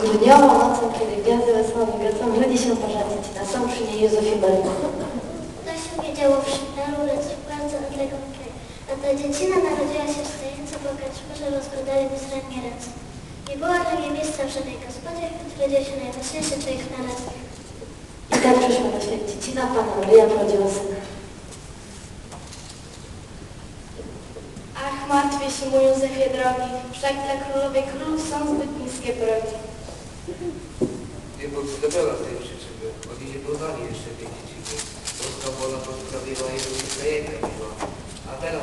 Grudniową nocą, kiedy gwiazdy wesoło migocą, ludzie się pożenić. Na są przy niej Józef i Maryja. To się wiedziało w szpitalu, lecz w bardzo odległym kraju. A ta dziecina narodziła się w stojąco bogaczku, że rozkładali bezradnie ręce. Nie było dla niej miejsca w żadnej gospodzie, choć rodził się najważniejszy człowiek na raz. I tak przyszła na świat dziecina, Pana Maryja porodziła syna. Ach, martwię się mój Józefie drogi, wszak dla królowej królów są zbyt niskie progi. Nie zdobyła tej przyczyny, oni nie poznali jeszcze tej dziedziny. Polska wola pozprawiła i różnica jej miła. A teraz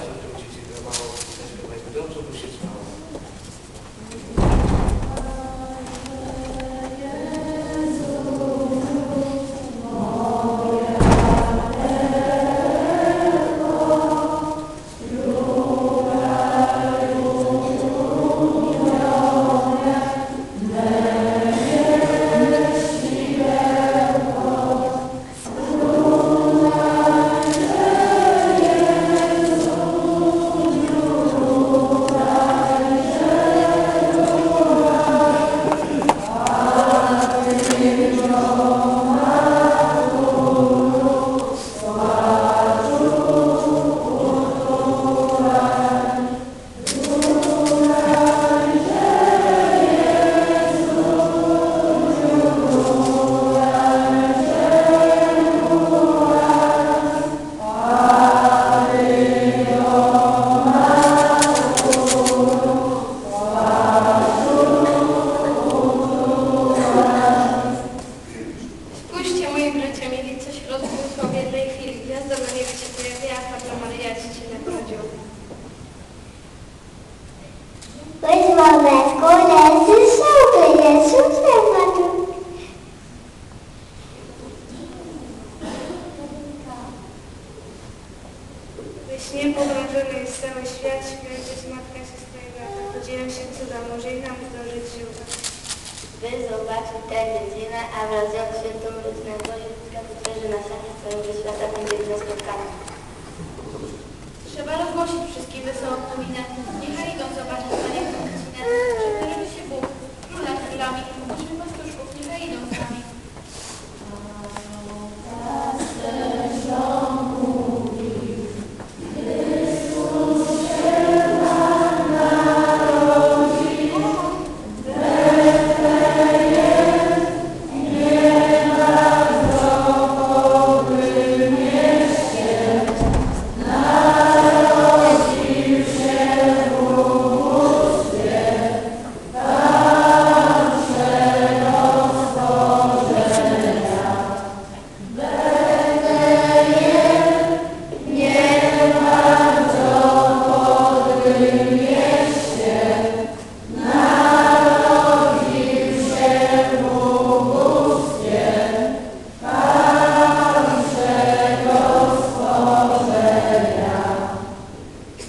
będzie w nas spotkana. Trzeba rozgłosić wszystkim wesołą nowinę. Niechaj idą zobaczyć Krystyne. Przebyły się Bóg, króla królami,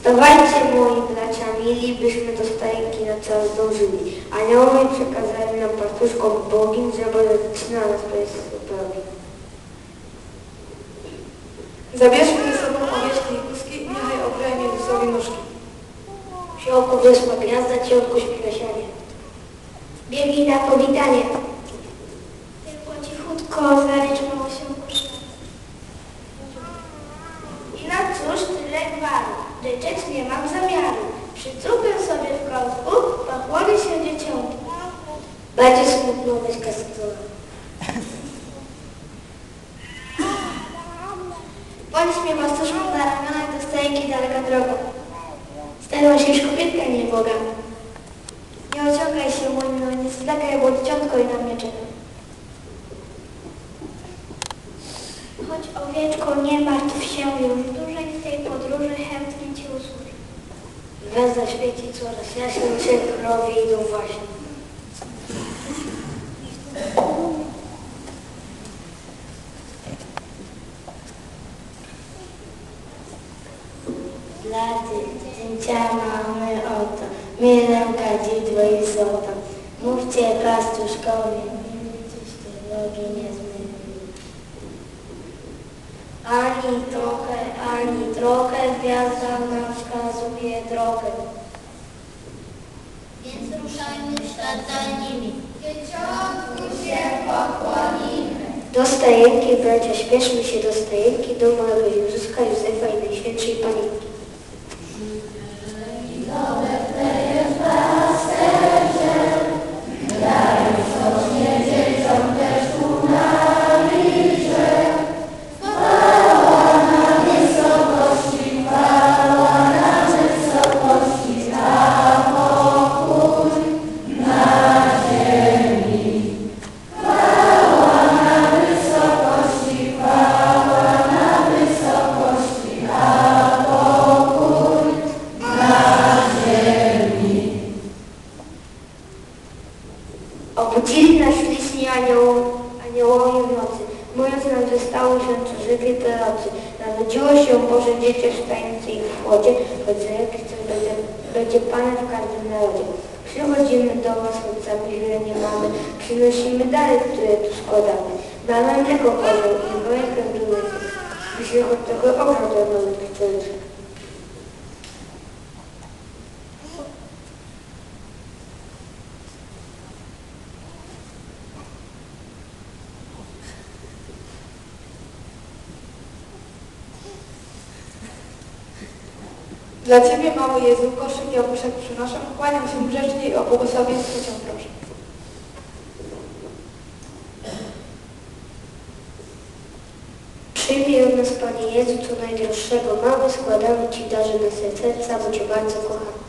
Wstawajcie moi bracia mili, byśmy do stajki na czas zdążyli. Aniołowie przekazali nam pastuszkom bogim, że Boże dziecina nas wypełni. Zabierzmy ze sobą powierzchnię i kuski i niechaj okroją Jezusowi nóżki. Fiołku wysła gwiazda, ciągu śpiewa sianie. Biegnij na powitanie. Tylko cichutko zaryczmało się kurze. I na cóż tyle Ryczeć nie mam zamiaru. Przycupię sobie w kątku, pochłonę się dzieciątku. Będzie smutno być kastyla. Bądź mnie pastuszką na ramionach stajenki daleka droga. Starła się już kobietka nieboga. Nie ociągaj się, młynno, nie zwlekaj, bo dzieciątko i na mnie czeka. Choć owieczko, nie martw się już dłużej w tej podróży chętnie. Gwiazda świeci coraz jaśniej, krowie idą właśnie. Dla dziecięcia mamy oto, mielę kadzidło i złoto. Mówcie pastuszkowie, Ani trochę, ani trochę, gwiazda nam wskazuje drogę. Więc ruszajmy w ślad za nimi. Do stajenki, bracia, śpieszmy się do stajenki, do małego Józefa, Józefa i Najświętszej Panienki. Się prorocy. Narodziło się Boże Dziecię w tajemnicy i w chłodzie, choć za jakiś czas będzie, będzie Panem w każdym narodzie. Przychodzimy do Was, chłopcami wiele nie mamy, przynosimy dary, które tu składamy. Mamy mleko kozioł i worek były, jeśli choć trochę ogród od nowych Dla Ciebie, mały Jezu, koszyk i opuszek przynoszę, kłaniam się grzecznie i o błogosławieństwo Cię proszę. Przyjmij od nas, Panie Jezu, co najdroższego. Mały składamy Ci darze na serca, bo Cię bardzo kocham.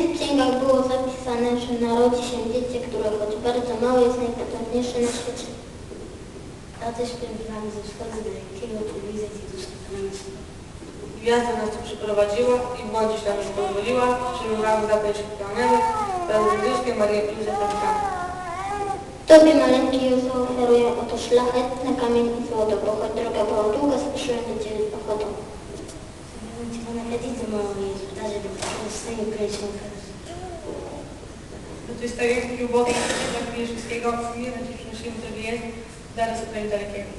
W świętych księgach było zapisane, że narodzi się dziecię, które choć bardzo małe jest najpotężniejsze na świecie. A też śpiewamy ze wschodu dalekiego, tu widzę Jezusa. Gwiazda nas tu przyprowadziła i błądzić nam nie pozwoliła. Przybywamy zabrać planemy, razem z Józefem, Marią i Józefem. Tobie maleńki Józef oferuję oto szlachetny kamień i złoto, bo choć droga była długa, spieszyłem Ciebie z ochotą. Ci do Twojego kręcią Do tej stajenki ubogiej dla wszystkiego, nie na Cię przynosimy Tobie jest, zaraz tutaj dalekiego.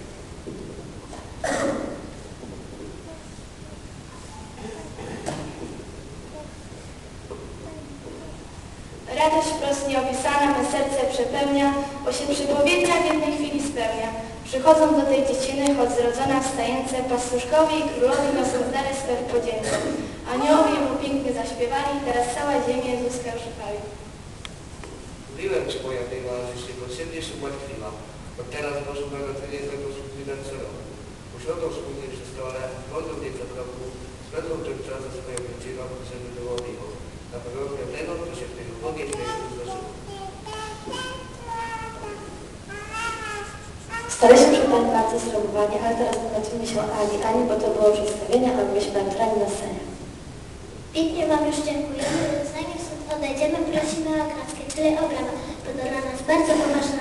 Radość wprost nieopisana me serce przepełnia, bo się przypowiednia w jednej chwili spełnia. Przychodząc do tej dzieciny, choć zrodzona w stajence, pastuszkowie i królowie niosąc dary swe w podzięce. Aniołowie mu pięknie zaśpiewali, teraz cała ziemia Jezuska używali. Mówiłem Ci, moja miła, że się ułatwiła. Bo teraz Boże Narodzenie co roku. Usiądą wspólnie przy stole, wodą nie za roku, spędzą ten czas rok, żeby było miło. Na pewno piątego, kto się w tej ubogiej tej. Staraliśmy się Pani bardzo zrabowani, ale teraz zwrócimy się Ani. Ani, bo to było przedstawienie, a myśmy naturalnie na scenie. Pięknie Wam już dziękujemy. Zanim stąd odejdziemy, prosimy o oklaskę. Tyle obrawa. To dla nas bardzo poważna